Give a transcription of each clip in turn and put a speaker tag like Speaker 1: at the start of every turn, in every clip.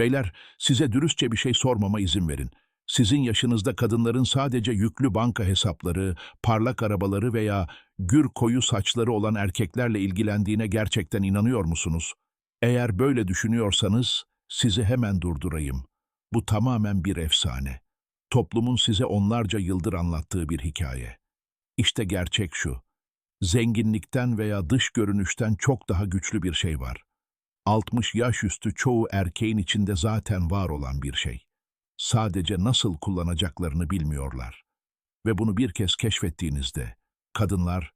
Speaker 1: Beyler, size dürüstçe bir şey sormama izin verin. Sizin yaşınızda kadınların sadece yüklü banka hesapları, parlak arabaları veya gür koyu saçları olan erkeklerle ilgilendiğine gerçekten inanıyor musunuz? Eğer böyle düşünüyorsanız sizi hemen durdurayım. Bu tamamen bir efsane. Toplumun size onlarca yıldır anlattığı bir hikaye. İşte gerçek şu. Zenginlikten veya dış görünüşten çok daha güçlü bir şey var. 60 yaş üstü çoğu erkeğin içinde zaten var olan bir şey. Sadece nasıl kullanacaklarını bilmiyorlar. Ve bunu bir kez keşfettiğinizde, kadınlar,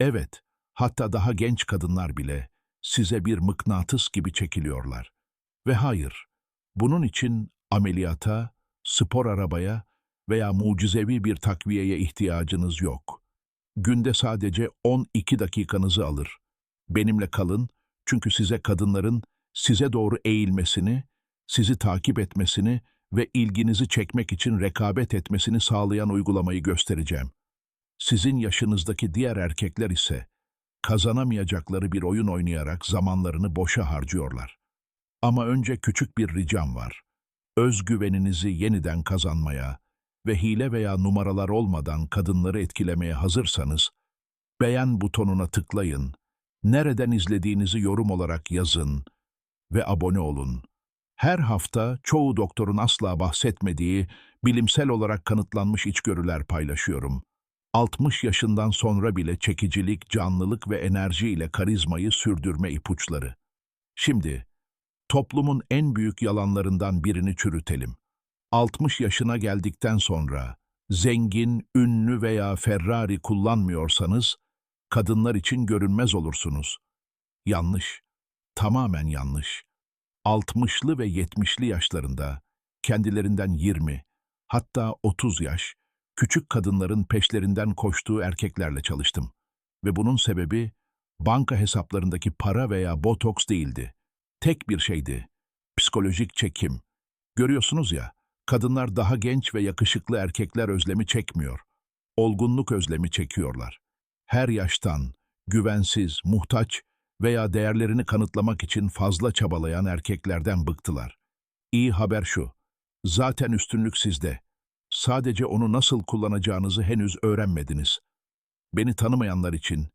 Speaker 1: evet, hatta daha genç kadınlar bile size bir mıknatıs gibi çekiliyorlar. Ve hayır, bunun için ameliyata, spor arabaya veya mucizevi bir takviyeye ihtiyacınız yok. Günde sadece 12 dakikanızı alır. Benimle kalın çünkü size kadınların size doğru eğilmesini, sizi takip etmesini ve ilginizi çekmek için rekabet etmesini sağlayan uygulamayı göstereceğim. Sizin yaşınızdaki diğer erkekler ise kazanamayacakları bir oyun oynayarak zamanlarını boşa harcıyorlar. Ama önce küçük bir ricam var. Özgüveninizi yeniden kazanmaya ve hile veya numaralar olmadan kadınları etkilemeye hazırsanız, beğen butonuna tıklayın, nereden izlediğinizi yorum olarak yazın ve abone olun. Her hafta çoğu doktorun asla bahsetmediği, bilimsel olarak kanıtlanmış içgörüler paylaşıyorum. 60 yaşından sonra bile çekicilik, canlılık ve enerji ile karizmayı sürdürme ipuçları. Şimdi, toplumun en büyük yalanlarından birini çürütelim. 60 yaşına geldikten sonra, zengin, ünlü veya Ferrari kullanmıyorsanız, kadınlar için görünmez olursunuz. Yanlış, tamamen yanlış. 60'lı ve 70'li yaşlarında, kendilerinden 20, hatta 30 yaş, küçük kadınların peşlerinden koştuğu erkeklerle çalıştım. Ve bunun sebebi, banka hesaplarındaki para veya botoks değildi. Tek bir şeydi, psikolojik çekim. Görüyorsunuz ya, kadınlar daha genç ve yakışıklı erkekler özlemi çekmiyor. Olgunluk özlemi çekiyorlar. Her yaştan, güvensiz, muhtaç veya değerlerini kanıtlamak için fazla çabalayan erkeklerden bıktılar. İyi haber şu, zaten üstünlük sizde. Sadece onu nasıl kullanacağınızı henüz öğrenmediniz. Beni tanımayanlar için,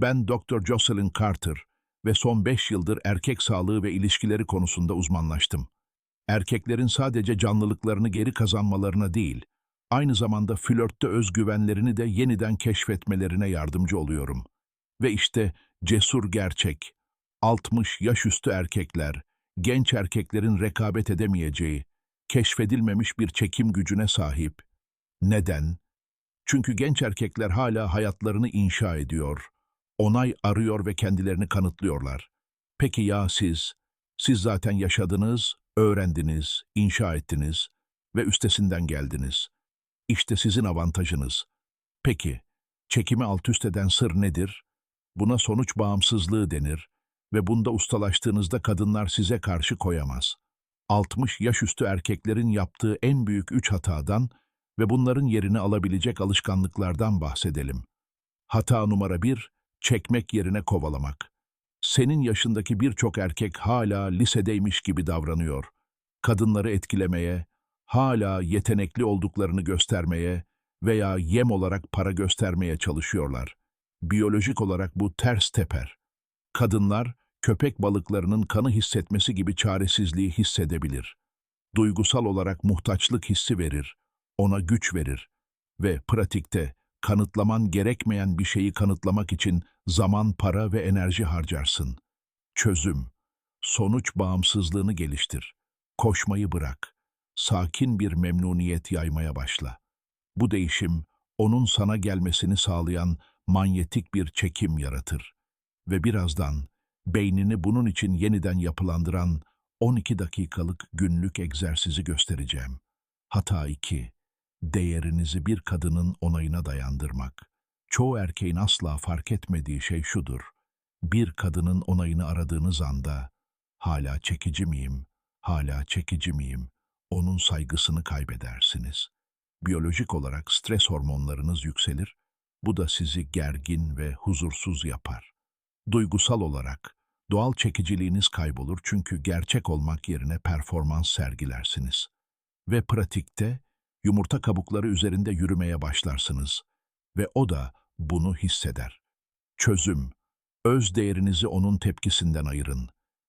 Speaker 1: ben Dr. Jocelyn Carter ve son beş yıldır erkek sağlığı ve ilişkileri konusunda uzmanlaştım. Erkeklerin sadece canlılıklarını geri kazanmalarına değil, aynı zamanda flörtte özgüvenlerini de yeniden keşfetmelerine yardımcı oluyorum. Ve işte cesur gerçek, 60 yaş üstü erkekler, genç erkeklerin rekabet edemeyeceği, keşfedilmemiş bir çekim gücüne sahip. Neden? Çünkü genç erkekler hala hayatlarını inşa ediyor, onay arıyor ve kendilerini kanıtlıyorlar. Peki ya siz? Siz zaten yaşadınız, öğrendiniz, inşa ettiniz ve üstesinden geldiniz. İşte sizin avantajınız. Peki, çekimi alt üst eden sır nedir? Buna sonuç bağımsızlığı denir ve bunda ustalaştığınızda kadınlar size karşı koyamaz. 60 yaş üstü erkeklerin yaptığı en büyük üç hatadan ve bunların yerini alabilecek alışkanlıklardan bahsedelim. Hata numara bir, çekmek yerine kovalamak. Senin yaşındaki birçok erkek hala lisedeymiş gibi davranıyor. Kadınları etkilemeye, hala yetenekli olduklarını göstermeye veya yem olarak para göstermeye çalışıyorlar. Biyolojik olarak bu ters teper. Kadınlar, köpek balıklarının kanı hissetmesi gibi çaresizliği hissedebilir. Duygusal olarak muhtaçlık hissi verir, ona güç verir ve pratikte kanıtlaman gerekmeyen bir şeyi kanıtlamak için zaman, para ve enerji harcarsın. Çözüm, sonuç bağımsızlığını geliştir. Koşmayı bırak. Sakin bir memnuniyet yaymaya başla. Bu değişim, onun sana gelmesini sağlayan manyetik bir çekim yaratır. Ve birazdan beynini bunun için yeniden yapılandıran 12 dakikalık günlük egzersizi göstereceğim. Hata 2. Değerinizi bir kadının onayına dayandırmak. Çoğu erkeğin asla fark etmediği şey şudur. Bir kadının onayını aradığınız anda, hala çekici miyim, hala çekici miyim, onun saygısını kaybedersiniz. Biyolojik olarak stres hormonlarınız yükselir, bu da sizi gergin ve huzursuz yapar. Duygusal olarak, Doğal çekiciliğiniz kaybolur çünkü gerçek olmak yerine performans sergilersiniz. Ve pratikte yumurta kabukları üzerinde yürümeye başlarsınız ve o da bunu hisseder. Çözüm, öz değerinizi onun tepkisinden ayırın.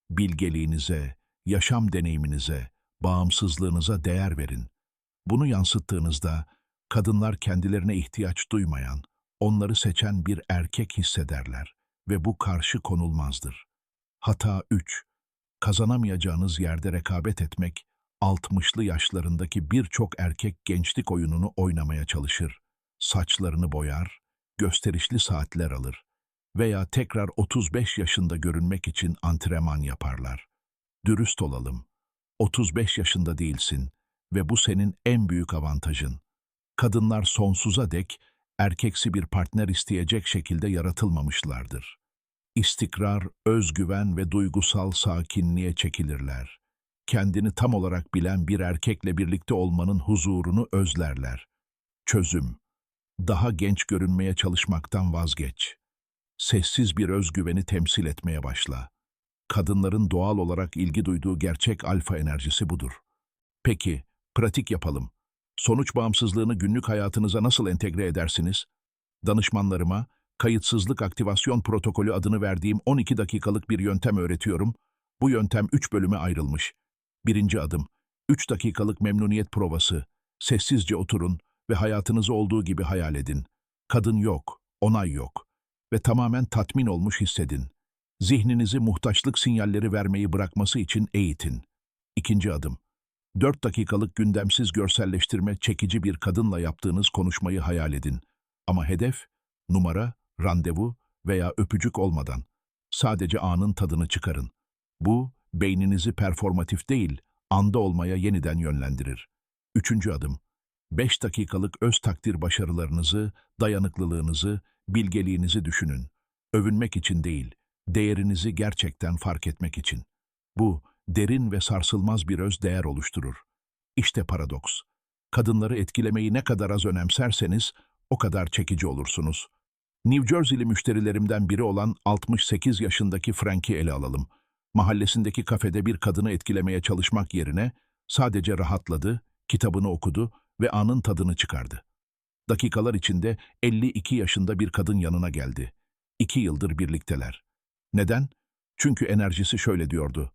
Speaker 1: Bilgeliğinize, yaşam deneyiminize, bağımsızlığınıza değer verin. Bunu yansıttığınızda kadınlar kendilerine ihtiyaç duymayan, onları seçen bir erkek hissederler ve bu karşı konulmazdır. Hata 3. Kazanamayacağınız yerde rekabet etmek, 60'lı yaşlarındaki birçok erkek gençlik oyununu oynamaya çalışır. Saçlarını boyar, gösterişli saatler alır veya tekrar 35 yaşında görünmek için antrenman yaparlar. Dürüst olalım. 35 yaşında değilsin ve bu senin en büyük avantajın. Kadınlar sonsuza dek erkeksi bir partner isteyecek şekilde yaratılmamışlardır. İstikrar, özgüven ve duygusal sakinliğe çekilirler. Kendini tam olarak bilen bir erkekle birlikte olmanın huzurunu özlerler. Çözüm. Daha genç görünmeye çalışmaktan vazgeç. Sessiz bir özgüveni temsil etmeye başla. Kadınların doğal olarak ilgi duyduğu gerçek alfa enerjisi budur. Peki, pratik yapalım. Sonuç bağımsızlığını günlük hayatınıza nasıl entegre edersiniz? Danışmanlarıma, kayıtsızlık aktivasyon protokolü adını verdiğim 12 dakikalık bir yöntem öğretiyorum. Bu yöntem 3 bölüme ayrılmış. Birinci adım, 3 dakikalık memnuniyet provası. Sessizce oturun ve hayatınızı olduğu gibi hayal edin. Kadın yok, onay yok ve tamamen tatmin olmuş hissedin. Zihninizi muhtaçlık sinyalleri vermeyi bırakması için eğitin. İkinci adım, 4 dakikalık gündemsiz görselleştirme çekici bir kadınla yaptığınız konuşmayı hayal edin. Ama hedef, numara, randevu veya öpücük olmadan. Sadece anın tadını çıkarın. Bu, beyninizi performatif değil, anda olmaya yeniden yönlendirir. Üçüncü adım, 5 dakikalık öz takdir başarılarınızı, dayanıklılığınızı, bilgeliğinizi düşünün. Övünmek için değil, değerinizi gerçekten fark etmek için. Bu, derin ve sarsılmaz bir öz değer oluşturur. İşte paradoks. Kadınları etkilemeyi ne kadar az önemserseniz, o kadar çekici olursunuz. New Jersey'li müşterilerimden biri olan 68 yaşındaki Frank'i ele alalım. Mahallesindeki kafede bir kadını etkilemeye çalışmak yerine sadece rahatladı, kitabını okudu ve anın tadını çıkardı. Dakikalar içinde 52 yaşında bir kadın yanına geldi. İki yıldır birlikteler. Neden? Çünkü enerjisi şöyle diyordu.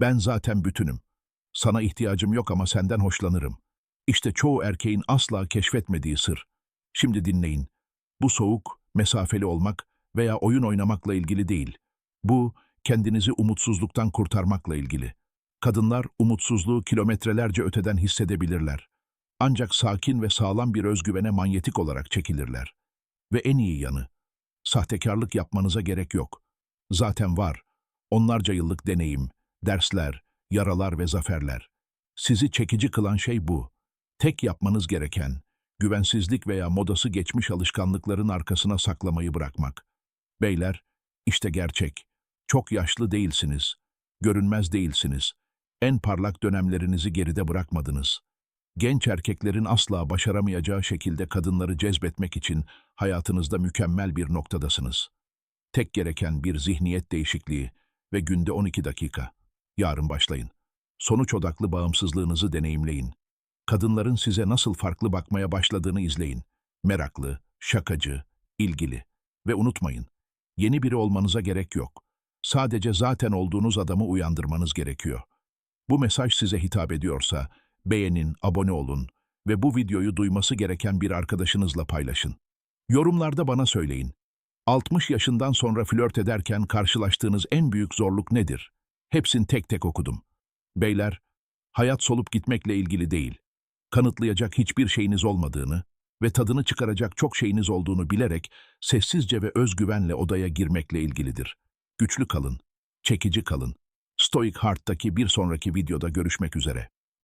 Speaker 1: Ben zaten bütünüm. Sana ihtiyacım yok ama senden hoşlanırım. İşte çoğu erkeğin asla keşfetmediği sır. Şimdi dinleyin. Bu soğuk, mesafeli olmak veya oyun oynamakla ilgili değil. Bu, kendinizi umutsuzluktan kurtarmakla ilgili. Kadınlar umutsuzluğu kilometrelerce öteden hissedebilirler. Ancak sakin ve sağlam bir özgüvene manyetik olarak çekilirler. Ve en iyi yanı, sahtekarlık yapmanıza gerek yok. Zaten var. Onlarca yıllık deneyim, dersler, yaralar ve zaferler. Sizi çekici kılan şey bu. Tek yapmanız gereken, güvensizlik veya modası geçmiş alışkanlıkların arkasına saklamayı bırakmak. Beyler, işte gerçek. Çok yaşlı değilsiniz. Görünmez değilsiniz. En parlak dönemlerinizi geride bırakmadınız. Genç erkeklerin asla başaramayacağı şekilde kadınları cezbetmek için hayatınızda mükemmel bir noktadasınız. Tek gereken bir zihniyet değişikliği ve günde 12 dakika. Yarın başlayın. Sonuç odaklı bağımsızlığınızı deneyimleyin. Kadınların size nasıl farklı bakmaya başladığını izleyin. Meraklı, şakacı, ilgili. Ve unutmayın, yeni biri olmanıza gerek yok. Sadece zaten olduğunuz adamı uyandırmanız gerekiyor. Bu mesaj size hitap ediyorsa, beğenin, abone olun ve bu videoyu duyması gereken bir arkadaşınızla paylaşın. Yorumlarda bana söyleyin. 60 yaşından sonra flört ederken karşılaştığınız en büyük zorluk nedir? Hepsini tek tek okudum. Beyler, hayat solup gitmekle ilgili değil. Kanıtlayacak hiçbir şeyiniz olmadığını ve tadını çıkaracak çok şeyiniz olduğunu bilerek sessizce ve özgüvenle odaya girmekle ilgilidir. Güçlü kalın, çekici kalın. Stoic Heart'taki bir sonraki videoda görüşmek üzere.